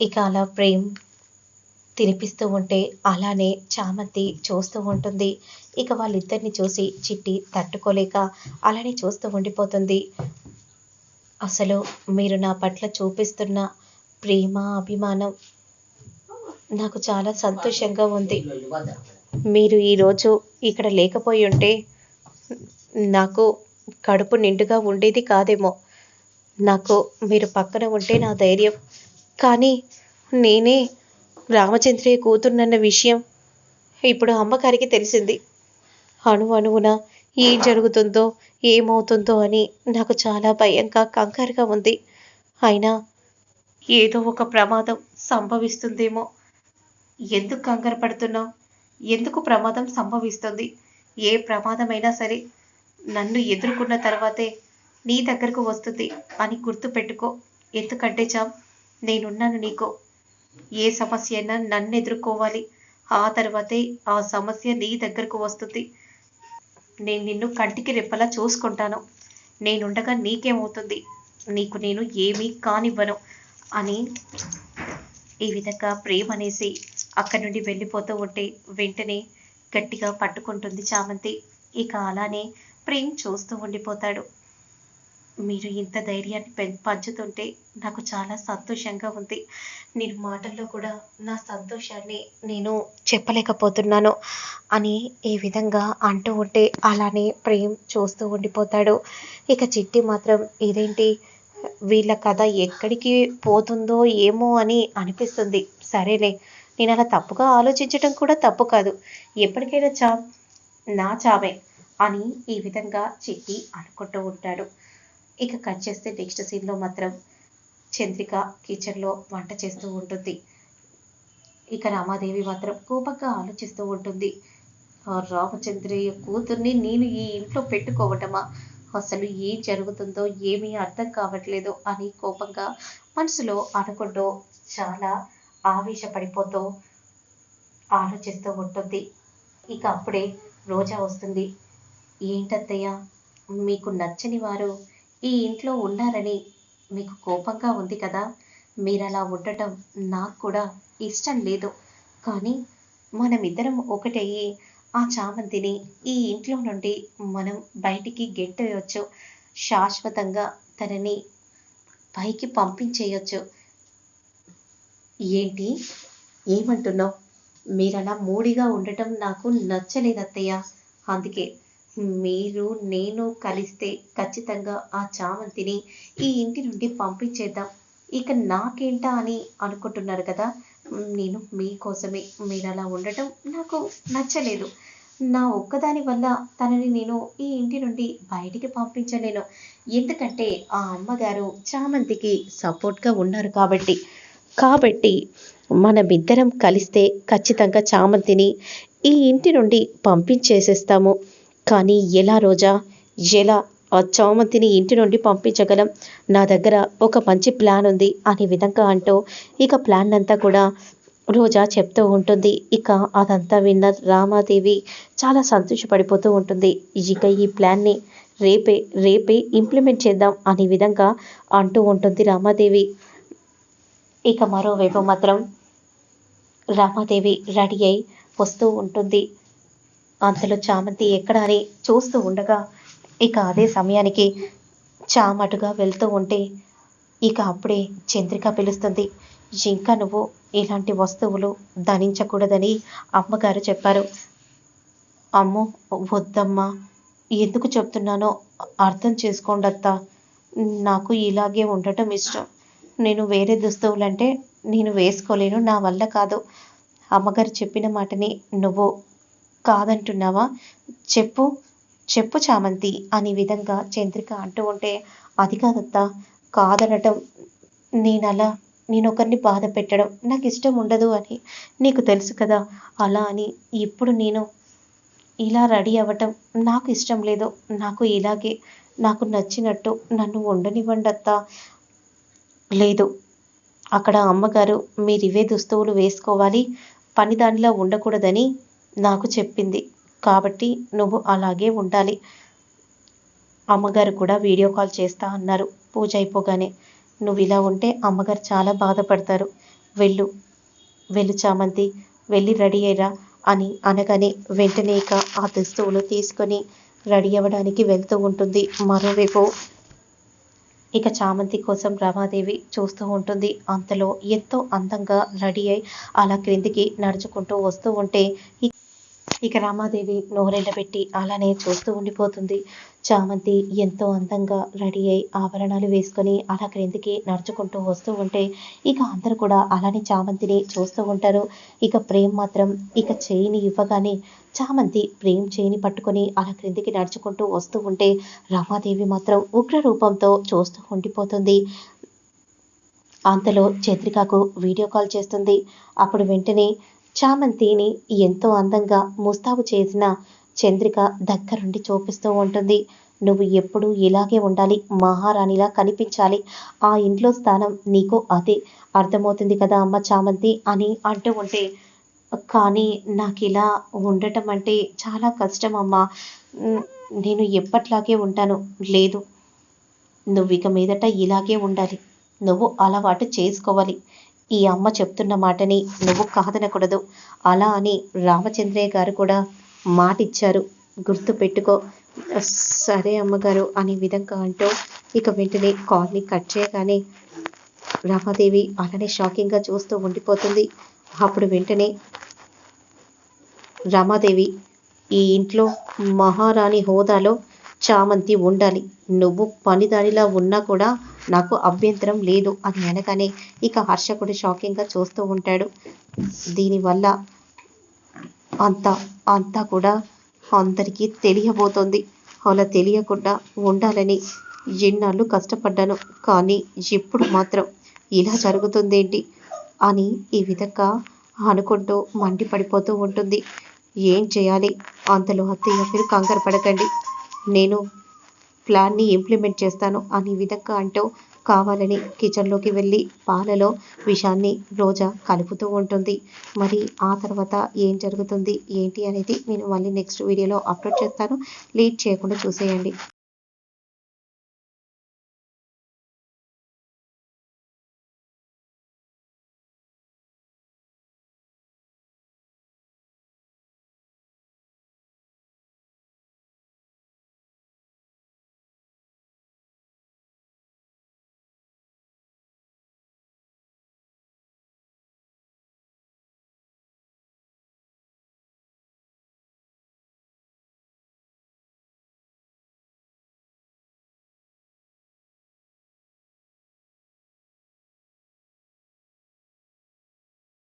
ఇక అలా ప్రేమ్ తినిపిస్తూ ఉంటే అలానే చామంతి చూస్తూ ఉంటుంది. ఇక వాళ్ళిద్దరిని చూసి చిట్టి తట్టుకోలేక అలానే చూస్తూ ఉండిపోతుంది. అసలు మీరు నా పట్ల చూపిస్తున్న ప్రేమ అభిమానం నాకు చాలా సంతోషంగా ఉంది. మీరు ఈరోజు ఇక్కడ లేకపోయి ఉంటే నాకు కడుపు నిండుగా ఉండేది కాదేమో. నాకు మీరు పక్కన ఉంటే నా ధైర్యం కానీ నేనే రామచంద్రయ్య కూతురునన్న విషయం ఇప్పుడు అమ్మగారికి తెలిసింది. అణు అణువున ఏం జరుగుతుందో ఏమవుతుందో అని నాకు చాలా భయంగా కంగారుగా ఉంది. అయినా ఏదో ఒక ప్రమాదం సంభవిస్తుందేమో. ఎందుకు కంగారు పడుతున్నావు? ఎందుకు ప్రమాదం సంభవిస్తుంది? ఏ ప్రమాదమైనా సరే నన్ను ఎదుర్కొన్న తర్వాతే నీ దగ్గరకు వస్తుంది అని గుర్తుపెట్టుకో. ఎందుకంటే చాం నేనున్నాను నీకు. ఏ సమస్య అయినా నన్ను ఎదుర్కోవాలి. ఆ తర్వాతే ఆ సమస్య నీ దగ్గరకు వస్తుంది. నేను నిన్ను కంటికి రెప్పలా చూసుకుంటాను. నేనుండగా నీకేమవుతుంది? నీకు నేను ఏమీ కానివ్వను అని ఈ విధంగా ప్రేమ అనేసి అక్కడి నుండి వెళ్ళిపోతూ ఉంటే వెంటనే గట్టిగా పట్టుకుంటుంది చామంతి. ఇక అలానే ప్రేమ్ చూస్తూ ఉండిపోతాడు. మీరు ఇంత ధైర్యాన్ని పె పంచుతుంటే నాకు చాలా సంతోషంగా ఉంది. నేను మాటల్లో కూడా నా సంతోషాన్ని నేను చెప్పలేకపోతున్నాను అని ఈ విధంగా అంటూ ఉంటే అలానే ప్రేమ్ చూస్తూ ఉండిపోతాడు. ఇక చిట్టి మాత్రం ఇదేంటి? వీళ్ళ కథ ఎక్కడికి పోతుందో ఏమో అని అనిపిస్తుంది. సరేలే నేను అలా తప్పుగా ఆలోచించడం కూడా తప్పు కాదు. ఎప్పటికైనా చా నా చావే అని ఈ విధంగా చిట్టి అనుకుంటూ ఉంటాడు. ఇక కట్ చేస్తే నెక్స్ట్ సీన్లో మాత్రం చంద్రిక కిచెన్లో వంట చేస్తూ ఉంటుంది. ఇక రామాదేవి మాత్రం కోపంగా ఆలోచిస్తూ ఉంటుంది. రామచంద్రయ్య కూతుర్ని నేను ఈ ఇంట్లో పెట్టుకోవటమా? అసలు ఏం జరుగుతుందో ఏమీ అర్థం కావట్లేదు అని కోపంగా మనసులో అనుకుంటూ చాలా ఆవేశపడిపోతూ ఆలోచిస్తూ ఉంటుంది. ఇక అప్పుడే రోజా వస్తుంది. ఏంటత్తయ్య మీకు నచ్చని వారు ఈ ఇంట్లో ఉన్నారని మీకు కోపంగా ఉంది కదా? మీరు అలా ఉండటం నాకు కూడా ఇష్టం లేదు. కానీ మనమిద్దరం ఒకటయ్యి ఆ చామంతిని ఈ ఇంట్లో నుండి మనం బయటికి గెట్టేయచ్చు. శాశ్వతంగా తనని పైకి పంపించేయచ్చు. ఏంటి? ఏమంటున్నావు? మీరలా మూడిగా ఉండటం నాకు నచ్చలేదు అత్తయ్య అందుకే మీరు నేను కలిస్తే ఖచ్చితంగా ఆ చామంతిని ఈ ఇంటి నుండి పంపించేద్దాం. ఇక నాకేంటా అని అనుకుంటున్నారు కదా? నేను మీకోసమే మీరు అలా ఉండటం నాకు నచ్చలేదు. నా ఒక్కదాని వల్ల తనని నేను ఈ ఇంటి నుండి బయటికి పంపించలేను. ఎందుకంటే ఆ అమ్మగారు చామంతికి సపోర్ట్గా ఉన్నారు కాబట్టి. కాబట్టి మనమిద్దరం కలిస్తే ఖచ్చితంగా చామంతిని ఈ ఇంటి నుండి పంపించేసేస్తాము. కానీ ఎలా రోజా? ఎలా? ఆ చామంతిని ఇంటి నుండి పంపించగలం? నా దగ్గర ఒక మంచి ప్లాన్ ఉంది అనే విధంగా అంటూ ఇక ప్లాన్ అంతా కూడా రోజా చెప్తూ ఉంటుంది. ఇక అదంతా విన్న రామాదేవి చాలా సంతోషపడిపోతూ ఉంటుంది. ఇక ఈ ప్లాన్ని రేపే రేపే ఇంప్లిమెంట్ చేద్దాం అనే విధంగా అంటూ ఉంటుంది రామాదేవి. ఇక మరోవైపు మాత్రం రామాదేవి రెడీ అయి వస్తూ ఉంటుంది. అందులో చామంతి ఎక్కడ అని చూస్తూ ఉండగా ఇక అదే సమయానికి చామటుగా వెళ్తూ ఉంటే ఇక అప్పుడే చంద్రిక పిలుస్తుంది. ఇంకా నువ్వు ఇలాంటి వస్తువులు ధనించకూడదని అమ్మగారు చెప్పారు. అమ్మో వద్దమ్మా ఎందుకు చెప్తున్నానో అర్థం చేసుకోండి అత్త. నాకు ఇలాగే ఉండటం ఇష్టం. నేను వేరే దుస్తువులంటే నేను వేసుకోలేను నా వల్ల కాదు. అమ్మగారు చెప్పిన మాటని నువ్వు కాదంటున్నావా? చెప్పు చెప్పు చామంతి అనే విధంగా చంద్రిక అంటూ ఉంటే అది కాదత్తా కాదనటం నేను అలా నేను ఒకరిని బాధ పెట్టడం నాకు ఇష్టం ఉండదు అని నీకు తెలుసు కదా. అలా అని ఇప్పుడు నేను ఇలా రెడీ అవ్వటం నాకు ఇష్టం లేదు. నాకు ఇలాగే నాకు నచ్చినట్టు నన్ను ఉండనివ్వండి అత్తా లేదు అక్కడ అమ్మగారు మీరు ఇవే దుస్తువులు వేసుకోవాలి పని దానిలో ఉండకూడదని నాకు చెప్పింది. కాబట్టి నువ్వు అలాగే ఉండాలి. అమ్మగారు కూడా వీడియో కాల్ చేస్తా అన్నారు. పూజ అయిపోగానే నువ్వు ఇలా ఉంటే అమ్మగారు చాలా బాధపడతారు. వెళ్ళు. వెళ్ళు చామంతి. వెళ్ళి రెడీ అయ్యరా అని అనగానే వెంటనే ఇక ఆ దుస్తువులు తీసుకొని రెడీ అవ్వడానికి వెళ్తూ ఉంటుంది. మరోవైపు ఇక చామంతి కోసం రమాదేవి చూస్తూ ఉంటుంది. అంతలో ఎంతో అందంగా రెడీ అయి అలా క్రిందికి నడుచుకుంటూ వస్తూ ఉంటే ఇక రామాదేవి నోరెండబెట్టి అలానే చూస్తూ ఉండిపోతుంది. చామంతి ఎంతో అందంగా రెడీ అయి ఆభరణాలు వేసుకొని అలా క్రిందికి నడుచుకుంటూ వస్తూ ఉంటే ఇక అందరు కూడా అలానే చామంతిని చూస్తూ ఉంటారు. ఇక ప్రేమ్ మాత్రం ఇక చేయిని ఇవ్వగానే చామంతి ప్రేమ్ చేయిని పట్టుకొని అలా క్రిందికి నడుచుకుంటూ వస్తూ ఉంటే రామాదేవి మాత్రం ఉగ్ర రూపంతో చూస్తూ ఉండిపోతుంది. అంతలో చంద్రికకు వీడియో కాల్ చేస్తుంది. అప్పుడు వెంటనే చామంతిని ఎంతో అందంగా ముస్తాబు చేసిన చంద్రిక దగ్గరుండి చూపిస్తూ ఉంటుంది. నువ్వు ఎప్పుడు ఇలాగే ఉండాలి మహారాణిలా కనిపించాలి. ఆ ఇంట్లో స్థానం నీకు అదే. అర్థమవుతుంది కదా అమ్మ చామంతి అని అంటూ ఉంటే కానీ నాకు ఇలా ఉండటం అంటే చాలా కష్టం అమ్మా. నేను ఎప్పట్లాగే ఉంటాను. లేదు నువ్వు ఇక మీదట ఇలాగే ఉండాలి. నువ్వు అలవాటు చేసుకోవాలి. ఈ అమ్మ చెప్తున్న మాటని నువ్వు కాదనకూడదు. అలా అని రామచంద్రయ్య గారు కూడా మాట ఇచ్చారు గుర్తు పెట్టుకో. సరే అమ్మగారు అనే విధంగా అంటూ ఇక వెంటనే కాల్ని కట్ చేయగానే రామాదేవి అలానే షాకింగ్గా చూస్తూ ఉండిపోతుంది. అప్పుడు వెంటనే రామాదేవి ఈ ఇంట్లో మహారాణి హోదాలో చామంతి ఉండాలి. నువ్వు పనిదానిలా ఉన్నా కూడా నాకు అభ్యంతరం లేదు. అని అనగానే ఇక హర్షకుడు షాకింగ్గా చూస్తూ ఉంటాడు. దీనివల్ల అంతా అంతా కూడా అందరికీ తెలియబోతోంది. అలా తెలియకుండా ఉండాలని ఎన్నాళ్ళు కష్టపడ్డాను. కానీ ఇప్పుడు మాత్రం ఇలా జరుగుతుందేంటి అని ఈ విధంగా అనుకుంటూ మండిపడిపోతూ ఉంటుంది. ఏం చేయాలి? అంతలో అత్తయ్య మీరు కంగారు పడకండి. నేను ప్లాన్ని ఇంప్లిమెంట్ చేస్తాను అని విధంగా అంటూ కావాలని కిచెన్లోకి వెళ్ళి పాలలో విషాన్ని రోజా కలుపుతూ ఉంటుంది. మరి ఆ తర్వాత ఏం జరుగుతుంది ఏంటి అనేది నేను మళ్ళీ నెక్స్ట్ వీడియోలో అప్లోడ్ చేస్తాను. లేట్ చేయకుండా చూసేయండి.